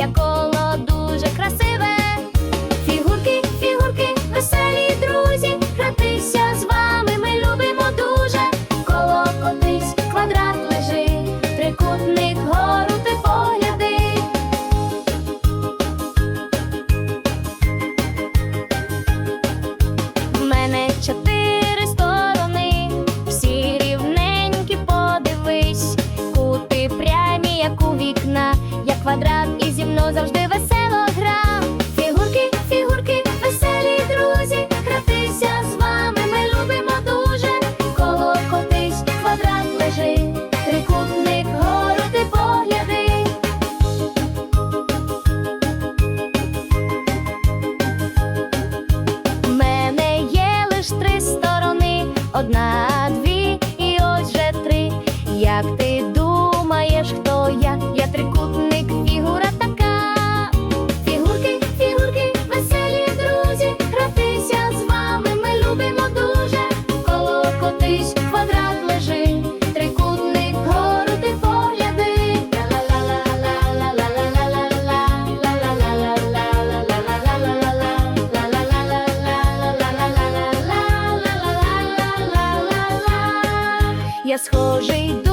Я коло дуже красиве. Фігурки, фігурки, веселі друзі, гратися з вами ми любимо дуже. Коло котись, квадрат лежи, трикутник гору ти погляди. Чотири. Одна, дві і ось же три. Як ти думаєш, хто я? Я трикутник, фігура така. Фігурки, фігурки, веселі друзі, гратися з вами ми любимо дуже. Коло котись, Я схожий дуже